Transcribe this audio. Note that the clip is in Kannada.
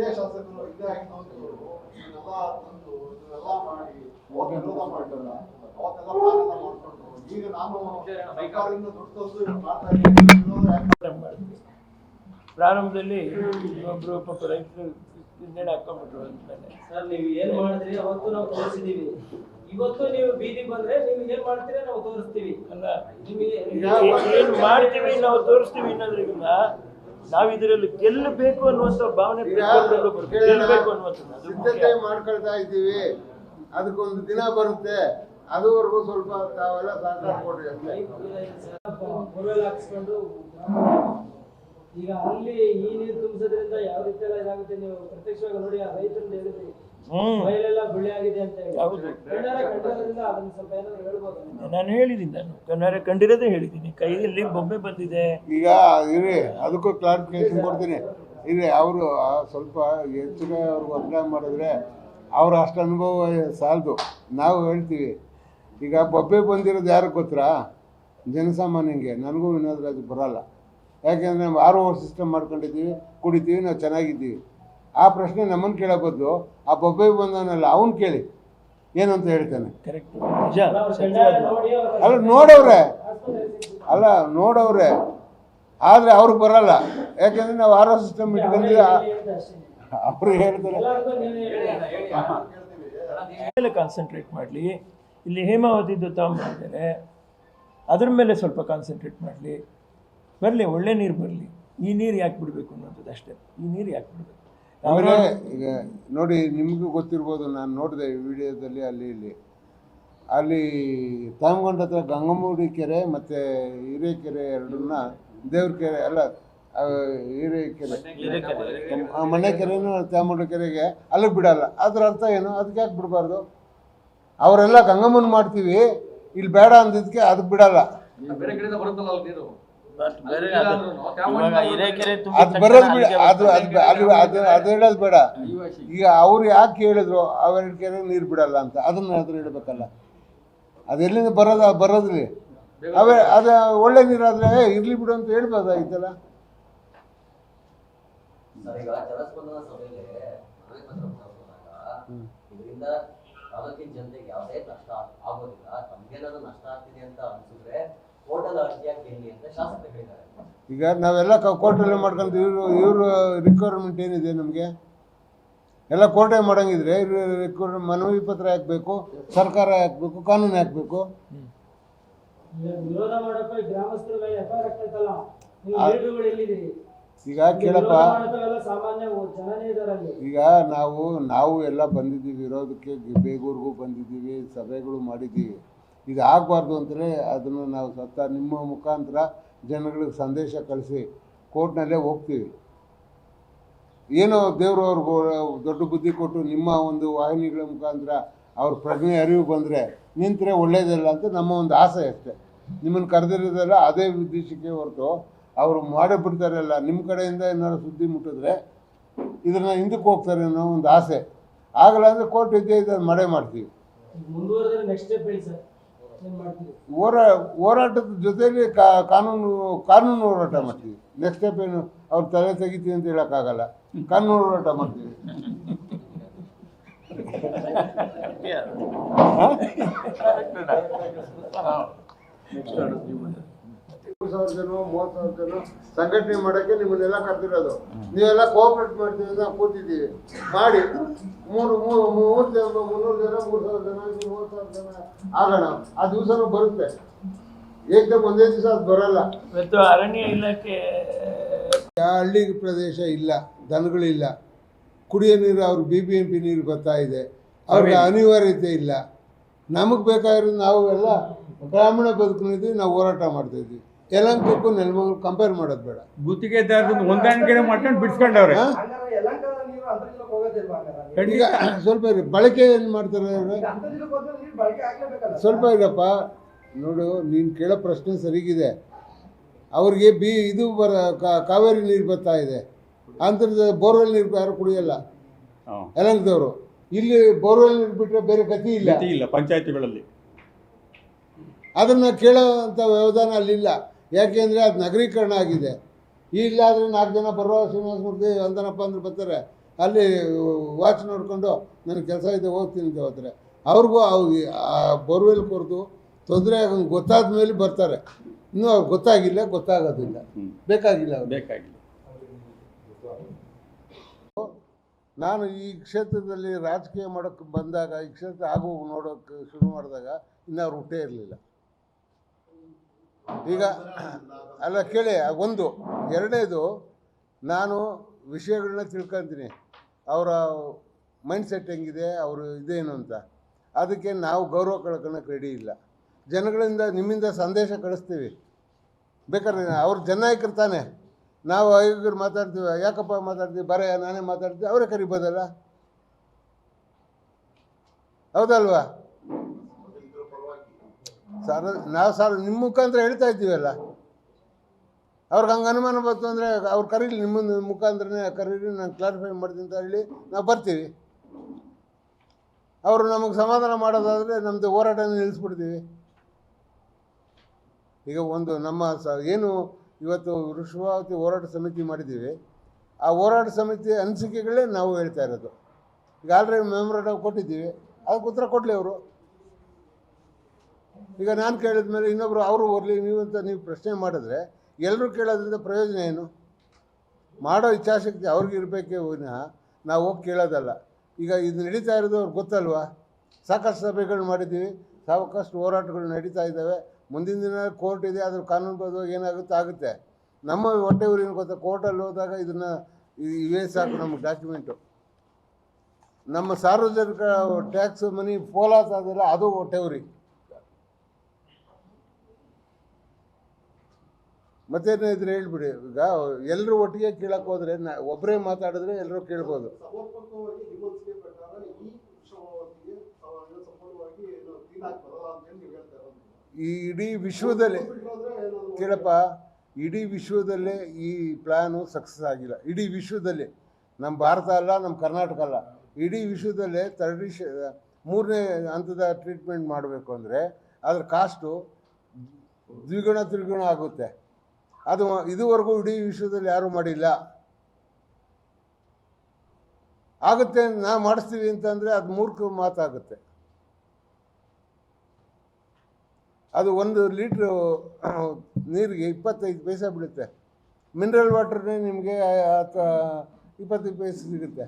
ಇದೇ ಶಾಸಕರು ಇದೇ ಆಗಿದ್ದವರು ಇದನ್ನೆಲ್ಲ ತಂದು ಇದನ್ನೆಲ್ಲ ಮಾಡಿ ವಿರೋಧ ಮಾಡಿಲ್ಲ ಅವತ್ತೆಲ್ಲ ಪಾಲನೆ ಮಾಡ್ಕೊಂಡು ಈಗ ನಾನು ಸರ್ಕಾರದಿಂದ ದುಡ್ಡು ತಂದು ಮಾಡ್ತಾ ಇದ್ದೀನಿ ಪ್ರಾರಂಭದಲ್ಲಿ ಇನ್ನೊಬ್ರು ಪಾಪ ರೈತರು ಹಾಕೊಂಡ್ಬಿಟ್ರು ಅಂದ್ಮೇಲೆ ಸರ್ ನೀವು ಏನ್ ಮಾಡಿದ್ರಿ? ಅವತ್ತು ನಾವು ತೋರಿಸಿದೀವಿ. ಇವತ್ತು ನೀವು ಬೀದಿ ಬಂದ್ರೆ ನೀವು ಏನ್ ಮಾಡ್ತೀರಾ? ನಾವು ತೋರಿಸ್ತೀವಿ. ಅಲ್ಲ ನಿಮಗೆ ಏನು ಮಾಡ್ತೀವಿ ನಾವು ತೋರಿಸ್ತೀವಿ ಅನ್ನೋದ್ರಿಗಿಂತ ನಾವು ಇದರಲ್ಲಿ ಗೆಲ್ಲಬೇಕು ಅನ್ನುವಂತ ಭಾವನೆ. ಗೆಲ್ಲಬೇಕು. ಸಿದ್ಧತೆ ಮಾಡ್ಕೊಳ್ತಾ ಇದ್ದೀವಿ. ಅದಕ್ಕೊಂದು ದಿನ ಬರುತ್ತೆ. ಅದುವರೆಗೂ ಸ್ವಲ್ಪ ತಾವೆಲ್ಲ ಸಹಕಾರ ಕೊಡ್ರಿ ಅಷ್ಟೇ. ಈಗ ಅಲ್ಲಿ ಈ ನೀರು ತುಂಬಿಸೋದ್ರಿಂದ ಯಾವ ರೀತಿ ಎಲ್ಲ ಇದಾಗುತ್ತೆ ನೀವು ಪ್ರತ್ಯಕ್ಷವಾಗಿ ನೋಡಿ ಆ ರೈತರಿಂದ ಹೇಳಿದ್ರಿ. ನಾನು ಹೇಳಿದ್ದೀನಿ ನಾನು ಕನ್ನಡ ಕಂಡಿರೋದೇ ಹೇಳಿದ್ದೀನಿ. ಕೈಯಲ್ಲಿ ಬೊಮ್ಮೆ ಬಂದಿದೆ. ಈಗ ಇರಿ ಅದಕ್ಕೂ ಕ್ಲಾರಿಫಿಕೇಶನ್ ಕೊಡ್ತೀನಿ. ಇರಿ ಅವರು ಸ್ವಲ್ಪ ಹೆಚ್ಚಿಗೆ ಅವ್ರಿಗೆ ಅಪ್ಲೈ ಮಾಡಿದ್ರೆ ಅವ್ರ ಅಷ್ಟು ಅನುಭವ ಸಾಲದು. ನಾವು ಹೇಳ್ತೀವಿ ಈಗ ಬೊಬ್ಬೆ ಬಂದಿರೋದು ಯಾರಿಗೆ ಗೊತ್ತಾ? ಜನಸಾಮಾನ್ಯಂಗೆ. ನನಗೂ ವಿನೋದ್ ರಾಜ್ ಬರಲ್ಲ. ಯಾಕೆಂದರೆ ನಾವು ಆರು ಓವರ್ ಸಿಸ್ಟಮ್ ಮಾಡ್ಕೊಂಡಿದ್ದೀವಿ ಕುಡಿತೀವಿ ನಾವು ಚೆನ್ನಾಗಿದ್ದೀವಿ. ಆ ಪ್ರಶ್ನೆ ನಮ್ಮನ್ನು ಕೇಳೋ ಬದಲು ಆ ಬೊಬ್ಬೆ ಬಂದವನಲ್ಲ ಅವನು ಕೇಳಿ. ಏನಂತ ಹೇಳ್ತಾನೆ? ಕರೆಕ್ಟ್ ನಿಜ. ಅಲ್ಲ, ನೋಡವ್ರೆ. ಅಲ್ಲ ನೋಡವ್ರೆ. ಆದರೆ ಅವ್ರಿಗೆ ಬರಲ್ಲ. ಯಾಕೆಂದ್ರೆ ನಾವು ಆರೋ ಸಿಸ್ಟಮ್ ಇಟ್ಕೊಂಡಿಲ್ಲ ಅವರು ಹೇಳ್ತಾರೆ. ಕಾನ್ಸಂಟ್ರೇಟ್ ಮಾಡಲಿ. ಇಲ್ಲಿ ಹೇಮಾವತಿದ್ದು ತಗೊಂಬಂದರೆ ಅದ್ರ ಮೇಲೆ ಸ್ವಲ್ಪ ಕಾನ್ಸಂಟ್ರೇಟ್ ಮಾಡಲಿ. ಬರಲಿ ಒಳ್ಳೆ ನೀರು ಬರಲಿ. ಈ ನೀರು ಯಾಕೆ ಬಿಡಬೇಕು ಅನ್ನೋದು ಅಷ್ಟೇ. ಈ ನೀರು ಯಾಕೆ ಬಿಡಬೇಕು? ಆಮೇಲೆ ಈಗ ನೋಡಿ ನಿಮಗೂ ಗೊತ್ತಿರ್ಬೋದು ನಾನು ನೋಡಿದೆ ವಿಡಿಯೋದಲ್ಲಿ ಅಲ್ಲಿ ಇಲ್ಲಿ. ಅಲ್ಲಿ ತಾಮಗೊಂಡ ಹತ್ರ ಗಂಗಮೂಡಿ ಕೆರೆ ಮತ್ತು ಹಿರೇಕೆರೆ ಎರಡನ್ನ ದೇವ್ರ ಕೆರೆ ಅಲ್ಲ ಹಿರೇಕೆರೆ ಆ, ಮನೆ ಕೆರೆನೂ ಚಾಮುಂಡಿ ಕೆರೆಗೆ ಅಲ್ಲಿಗೆ ಬಿಡಲ್ಲ. ಅದ್ರ ಅರ್ಥ ಏನು? ಅದಕ್ಕೆ ಯಾಕೆ ಬಿಡಬಾರ್ದು? ಅವರೆಲ್ಲ ಗಂಗಮ್ಮನ ಮಾಡ್ತೀವಿ ಇಲ್ಲಿ ಬೇಡ ಅಂದಿದ್ದಕ್ಕೆ ಅದಕ್ಕೆ ಬಿಡಲ್ಲ. ಅದು- ಅಂದ್ರೂ ಬರೋದು ಬಿಡ. ಅದು ಅದು ಅದು ಅದು ಅದು ಹೇಳೋದು ಬೇಡ. ಈಗ ಅವ್ರು ಯಾಕೆ ಹೇಳಿದ್ರು ಅವೆರಡು ಕೆರೆ ನೀರು ಬಿಡಲ್ಲ ಅಂತ? ಅದನ್ನ ಹತ್ರ ಇಡಬೇಕಲ್ಲ ಅದೆಲ್ಲಿಂದ ಬರೋದ ಬರೋದ್ರಿ ಅವೇ ಅದು ಒಳ್ಳೆ ನೀರಾದ್ರೆ ಇರ್ಲಿ ಬಿಡು ಅಂತ ಹೇಳ್ಬೋದಾಗಿತ್ತಲ್ಲ ಇದರಿಂದ ತಾಲೂಕಿನ ಜನತೆಗೆ ಯಾವುದೇ ನಷ್ಟ ಆಗೋದಿಲ್ಲ. ತಮ್ಗೇನಾದ್ರು ನಷ್ಟ ಆಗ್ತಿದೆ ಅಂತ ಅನ್ಸಿದ್ರೆ ಈಗ ನಾವೆಲ್ಲ ಕೋರ್ಟಲ್ಲೇ ಮಾಡ್ಕೊಂತ ಇವರು ಇವರು ರಿಕ್ವೈರ್ಮೆಂಟ್ ಏನಿದೆ ನಮಗೆ? ಎಲ್ಲ ಕೋರ್ಟೇ ಮಾಡಂಗಿದ್ರೆ ರಿಕ್ವೈರ್ ಮನವಿ ಪತ್ರ ಹಾಕ್ಬೇಕು ಸರ್ಕಾರ ಹಾಕ್ಬೇಕು ಕಾನೂನು ಹಾಕ್ಬೇಕು. ಈಗ ಕೇಳಪ್ಪ. ಈಗ ನಾವು ನಾವು ಎಲ್ಲ ಬಂದಿದ್ದೀವಿ ಇರೋದಕ್ಕೆ ಬೇಗೂರಿಗೂ ಬಂದಿದ್ದೀವಿ ಸಭೆಗಳು ಮಾಡಿದ್ದೀವಿ. ಇದು ಆಗಬಾರ್ದು ಅಂದರೆ ಅದನ್ನು ನಾವು ಸತ್ತ ನಿಮ್ಮ ಮುಖಾಂತರ ಜನಗಳಿಗೆ ಸಂದೇಶ ಕಳಿಸಿ ಕೋರ್ಟ್ನಲ್ಲೇ ಹೋಗ್ತೀವಿ. ಏನೋ ದೇವರು ಅವ್ರಿಗೂ ದೊಡ್ಡ ಬುದ್ಧಿ ಕೊಟ್ಟು ನಿಮ್ಮ ಒಂದು ವಾಹಿನಿಗಳ ಮುಖಾಂತರ ಅವ್ರ ಪ್ರಜ್ಞೆ ಅರಿವು ಬಂದರೆ ನಿಂತರೆ ಒಳ್ಳೇದಿಲ್ಲ ಅಂತ ನಮ್ಮ ಒಂದು ಆಸೆ ಅಷ್ಟೇ. ನಿಮ್ಮನ್ನು ಕರೆದಿರೋದಲ್ಲ ಅದೇ ಉದ್ದೇಶಕ್ಕೆ ಹೊರತು ಅವರು ಮಾಡಿಬಿಡ್ತಾರಲ್ಲ ನಿಮ್ಮ ಕಡೆಯಿಂದ ಏನಾದ್ರು ಸುದ್ದಿ ಮುಟ್ಟಿದ್ರೆ ಇದನ್ನು ಹಿಂದಕ್ಕೆ ಹೋಗ್ತಾರೆ ಅನ್ನೋ ಒಂದು ಆಸೆ. ಆಗಲ್ಲ ಅಂದರೆ ಕೋರ್ಟ್ ಇದ್ದೇ ಇದೆ ಮಡೆ ಮಾಡ್ತೀವಿ. ಹೋರಾ ಹೋರಾಟದ ಜೊತೆಯಲ್ಲಿ ಕಾ ಕಾನೂನು ಕಾನೂನು ಹೋರಾಟ ಮಾಡ್ತೀವಿ. ನೆಕ್ಸ್ಟ್ ಸ್ಟೆಪ್ ಏನು? ಅವ್ರು ತಲೆ ತೆಗಿತೀವಿ ಅಂತ ಹೇಳೋಕ್ಕಾಗಲ್ಲ. ಕಾನೂನು ಹೋರಾಟ ಮಾಡ್ತೀವಿ. ಮೂರು ಸಾವಿರ ಜನ ಮೂವತ್ತು ಸಾವಿರ ಜನ ಸಂಘಟನೆ ಮಾಡೋಕ್ಕೆ ನಿಮ್ಮನ್ನೆಲ್ಲ ಕರೆದಿರೋದು. ನೀವೆಲ್ಲ ಕೋಆಪರೇಟ್ ಮಾಡ್ತೀವಿ ಅಂತ ಕೂತಿದ್ದೀವಿ. ಮಾಡಿ ಮೂರು ಮೂರು ಮೂರು ಜನ ಮುನ್ನೂರು ಜನ ಮೂರು ಸಾವಿರ ಜನ ಮೂವತ್ತು ಸಾವಿರ ಜನ ಆಗೋಣ. ಆ ದಿವಸನೂ ಬರುತ್ತೆ. ಏಕದಮ್ ಒಂದೇ ದಿವಸ ಅದು ಬರಲ್ಲ. ಇವತ್ತು ಅರಣ್ಯ ಇಲಾಖೆ ಹಳ್ಳಿ ಪ್ರದೇಶ ಇಲ್ಲ ದನಗಳಿಲ್ಲ ಕುಡಿಯೋ ನೀರು ಅವ್ರಿಗೆ ಬಿ ಬಿ ಎಂ ಪಿ ನೀರು ಬರ್ತಾ ಇದೆ. ಅವ್ರಿಗೆ ಅನಿವಾರ್ಯತೆ ಇಲ್ಲ. ನಮಗೆ ಬೇಕಾಗಿರೋದು ನಾವು ಎಲ್ಲ ಗ್ರಾಮೀಣ ಬದುಕಿನಿದ್ದೀವಿ ನಾವು ಹೋರಾಟ ಮಾಡ್ತಾ ಇದ್ವಿ ಯಲಂಕಕ್ಕೂ ನೆಲಮಂಗಲ ಕಂಪೇರ್ ಮಾಡೋದು ಬೇಡ. ಗುತ್ತಿಗೆದಾರರನ್ನ ಹೊಂದಾಣಿಕೆ ಮಾಡ್ಕೊಂಡು ಬಿಡ್ಸ್ಕೊಂಡವ್ರೆ? ಈಗ ಸ್ವಲ್ಪ ಇರಿ ಬಳಕೆ ಏನು ಮಾಡ್ತಾರೆ ಸ್ವಲ್ಪ ಇರಪ್ಪ ನೋಡು ನೀನು ಕೇಳೋ ಪ್ರಶ್ನೆ ಸರಿಗಿದೆ. ಅವ್ರಿಗೆ ಬಿ ಇದು ಬರ ಕಾವೇರಿ ನೀರು ಬರ್ತಾ ಇದೆ. ಅಂತರ್ಜ ಬೋರ್ವೆಲ್ ನೀರು ಯಾರು ಕುಡಿಯಲ್ಲ. ಯಲಂಕದವರು. ಇಲ್ಲಿ ಬೋರ್ವೆಲ್ ನೀರು ಬಿಟ್ಟರೆ ಬೇರೆ ಗತಿ ಇಲ್ಲ. ಇಲ್ಲ ಪಂಚಾಯತಿಗಳಲ್ಲಿ. ಅದನ್ನು ಕೇಳೋವಂಥ ವ್ಯವಧಾನ ಅಲ್ಲಿಲ್ಲ. ಯಾಕೆಂದರೆ ಅದು ನಗರೀಕರಣ ಆಗಿದೆ. ಇಲ್ಲಾದರೆ ನಾಲ್ಕು ಜನ ಬರುವ ಶ್ರೀನಿವಾಸ ಮೂರ್ತಿ ಅಂದನಪ್ಪ ಅಂದ್ರೆ ಬರ್ತಾರೆ. ಅಲ್ಲಿ ವಾಚ್ ನೋಡಿಕೊಂಡು ನನಗೆ ಕೆಲಸ ಇದೆ ಹೋಗ್ತೀನಿ ಅಂತ ಹೋದರೆ ಅವ್ರಿಗೂ ಅವು ಆ ಬೋರ್ವೆಲ್ ಕೊರೆದು ತೊಂದರೆ ಆಗೋದು ಗೊತ್ತಾದ ಮೇಲೆ ಬರ್ತಾರೆ. ಇನ್ನೂ ಅವ್ರು ಗೊತ್ತಾಗಿಲ್ಲ ಗೊತ್ತಾಗೋದಿಲ್ಲ. ಬೇಕಾಗಿಲ್ಲ ಅವ್ರು ಬೇಕಾಗಿಲ್ಲ. ನಾನು ಈ ಕ್ಷೇತ್ರದಲ್ಲಿ ರಾಜಕೀಯ ಮಾಡೋಕ್ಕೆ ಬಂದಾಗ ಈ ಕ್ಷೇತ್ರ ಆಗು ನೋಡೋಕ್ಕೆ ಶುರು ಮಾಡಿದಾಗ ಇನ್ನೂ ಅವ್ರು ಹುಟ್ಟೇ ಇರಲಿಲ್ಲ. ಈಗ, ಅಲ್ಲ ಕೇಳಿ ಒಂದು, ಎರಡನೇದು, ನಾನು ವಿಷಯಗಳನ್ನ ತಿಳ್ಕೊತೀನಿ. ಅವರ ಮೈಂಡ್ ಸೆಟ್ ಹೆಂಗಿದೆ, ಅವರು ಇದೇನು ಅಂತ. ಅದಕ್ಕೆ ನಾವು ಗೌರವ ಕಳ್ಕೊಳಕ್ಕೆ ರೆಡಿ ಇಲ್ಲ. ಜನಗಳಿಂದ ನಿಮ್ಮಿಂದ ಸಂದೇಶ ಕಳಿಸ್ತೀವಿ. ಬೇಕಾದ್ರೆ ಅವ್ರು ಜನಾಯಕರು ತಾನೆ. ನಾವು ಐವರು ಮಾತಾಡ್ತೀವಿ, ಯಾಕಪ್ಪ ಮಾತಾಡ್ತೀವಿ, ಬರ, ನಾನೇ ಮಾತಾಡ್ತೀವಿ, ಅವರೇ ಕರಿಬೋದಲ್ಲ? ಹೌದಲ್ವಾ? ಸರ್, ನಾವು ಸರ್ ನಿಮ್ಮ ಮುಖಾಂತರ ಹೇಳ್ತಾ ಇದ್ದೀವಲ್ಲ. ಅವ್ರಿಗೆ ಹಂಗೆ ಅನುಮಾನ ಬಂತು ಅಂದರೆ ಅವ್ರು ಕರೀಲಿ ನಿಮ್ಮ ಮುಖಾಂತರನೇ ಕರೀಲಿ ನಾನು ಕ್ಲಾರಿಫೈ ಮಾಡ್ತೀನಿ ಅಂತ ಹೇಳಿ ನಾವು ಬರ್ತೀವಿ. ಅವರು ನಮಗೆ ಸಮಾಧಾನ ಮಾಡೋದಾದರೆ ನಮ್ಮದು ಹೋರಾಟನ ನಿಲ್ಲಿಸ್ಬಿಡ್ತೀವಿ ಈಗ ಒಂದು ನಮ್ಮ ಸ, ಏನು ಇವತ್ತು ವೃಷಭಾವತಿ ಹೋರಾಟ ಸಮಿತಿ ಮಾಡಿದ್ದೀವಿ. ಆ ಹೋರಾಟ ಸಮಿತಿ ಅನಿಸಿಕೆಗಳೇ ನಾವು ಹೇಳ್ತಾ ಇರೋದು. ಈಗ ಆಲ್ರೆಡಿ ಕೊಟ್ಟಿದ್ದೀವಿ. ಅದಕ್ಕೆ ಉತ್ತರ ಕೊಡಲಿ ಅವರು. ಈಗ ನಾನು ಕೇಳಿದ ಮೇಲೆ ಇನ್ನೊಬ್ಬರು ಅವರು ಬರಲಿ ನೀವು ಅಂತ ನೀವು ಪ್ರಶ್ನೆ ಮಾಡಿದ್ರೆ ಎಲ್ಲರೂ ಕೇಳೋದ್ರಿಂದ ಪ್ರಯೋಜನ ಏನು? ಮಾಡೋ ಇಚ್ಛಾಶಕ್ತಿ ಅವ್ರಿಗೆ ಇರಬೇಕೇ ವಿನಃ ನಾವು ಹೋಗಿ ಕೇಳೋದಲ್ಲ. ಈಗ ಇದು ನಡೀತಾ ಇರೋದು ಅವ್ರಿಗೆ ಗೊತ್ತಲ್ವಾ? ಸಾಕಷ್ಟು ಸಭೆಗಳು ಮಾಡಿದ್ದೀವಿ, ಸಾಕಷ್ಟು ಹೋರಾಟಗಳು ನಡೀತಾ ಇದ್ದಾವೆ. ಮುಂದಿನ ದಿನ ಕೋರ್ಟ್ ಇದೆ, ಅದ್ರ ಕಾನೂನುಬದ್ಧವಾಗಿ ಏನಾಗುತ್ತೆ ಆಗುತ್ತೆ. ನಮ್ಮ ಹೊಟ್ಟೆ ಊರಿನ ಗೊತ್ತಾ? ಕೋರ್ಟಲ್ಲಿ ಹೋದಾಗ ಇದನ್ನು ಇವೇ ಸಾಕು ನಮಗೆ ಡಾಕ್ಯುಮೆಂಟು ನಮ್ಮ ಸಾರ್ವಜನಿಕ ಟ್ಯಾಕ್ಸ್ ಮನಿ ಅದೆಲ್ಲ ಅದು ಹೊಟ್ಟೆ ಉರಿ ಮತ್ತೇನೇ ಇದ್ರೆ ಹೇಳ್ಬಿಡಿ. ಈಗ ಎಲ್ಲರೂ ಒಟ್ಟಿಗೆ ಕೇಳಕ್ಕೆ ಹೋದ್ರೆ ನಾ ಒಬ್ಬರೇ ಮಾತಾಡಿದ್ರೆ ಎಲ್ಲರೂ ಕೇಳ್ಬೋದು. ಈ ಇಡೀ ವಿಶ್ವದಲ್ಲಿ ಕೇಳಪ್ಪ ಇಡೀ ವಿಶ್ವದಲ್ಲೇ ಈ ಪ್ಲ್ಯಾನು ಸಕ್ಸಸ್ ಆಗಿಲ್ಲ. ಇಡೀ ವಿಶ್ವದಲ್ಲಿ. ನಮ್ಮ ಭಾರತ ಅಲ್ಲ ನಮ್ಮ ಕರ್ನಾಟಕ ಅಲ್ಲ. ಇಡೀ ವಿಶ್ವದಲ್ಲೇ ತರ್ಡಿ ಮೂರನೇ ಹಂತದ ಟ್ರೀಟ್ಮೆಂಟ್ ಮಾಡಬೇಕು ಅಂದರೆ ಅದ್ರ ಕಾಸ್ಟು ದ್ವಿಗುಣ ತ್ರಿಗುಣ ಆಗುತ್ತೆ. ಅದು ಇದುವರೆಗೂ ಇಡೀ ವಿಶ್ವದಲ್ಲಿ ಯಾರೂ ಮಾಡಿಲ್ಲ. ಆಗುತ್ತೆ, ನಾ ಮಾಡಿಸ್ತೀವಿ ಅಂತಂದರೆ ಅದು ಮೂರ್ಖ ಮಾತಾಗುತ್ತೆ. ಅದು ಒಂದು ಲೀಟ್ರು ನೀರಿಗೆ ಇಪ್ಪತ್ತೈದು ಪೈಸೆ ಬೀಳುತ್ತೆ ಮಿನರಲ್ ವಾಟರ್ನೇ ನಿಮಗೆ ಇಪ್ಪತ್ತೈದು ಪೈಸೆ ಸಿಗುತ್ತೆ.